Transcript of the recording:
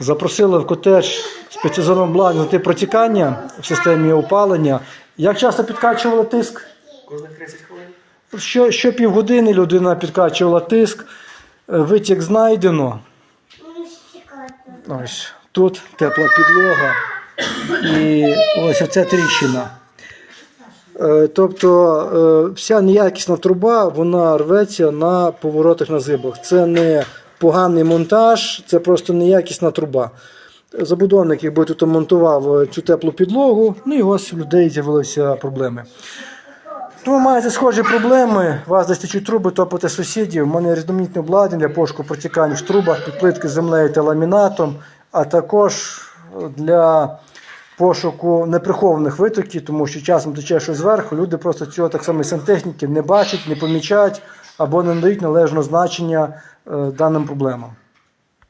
Запросили в котедж спеціалізованого обладнання знайти протікання в системі опалення. Як часто підкачували тиск? Кожних 30 хвилин. Що, що півгодини людина підкачувала тиск, е, витік знайдено. Ось тут тепла підлога і ось оця тріщина. Е, Тобто е, вся неякісна труба вона рветься на поворотах на зибах. Це не поганий монтаж, це просто неякісна труба. Забудовник, якби тут монтував е, цю теплу підлогу, ну і ось у людей з'явилися проблеми. Тому маєте схожі проблеми, вас десь течуть труби, топите сусідів. У мене різноманітне обладнання для пошуку протікань в трубах, підплитки землею та ламінатом, а також для пошуку неприхованих витоків, тому що часом тече щось зверху, люди просто цього так само сантехніки не бачать, не помічають або не надають належного значення е, даним проблемам.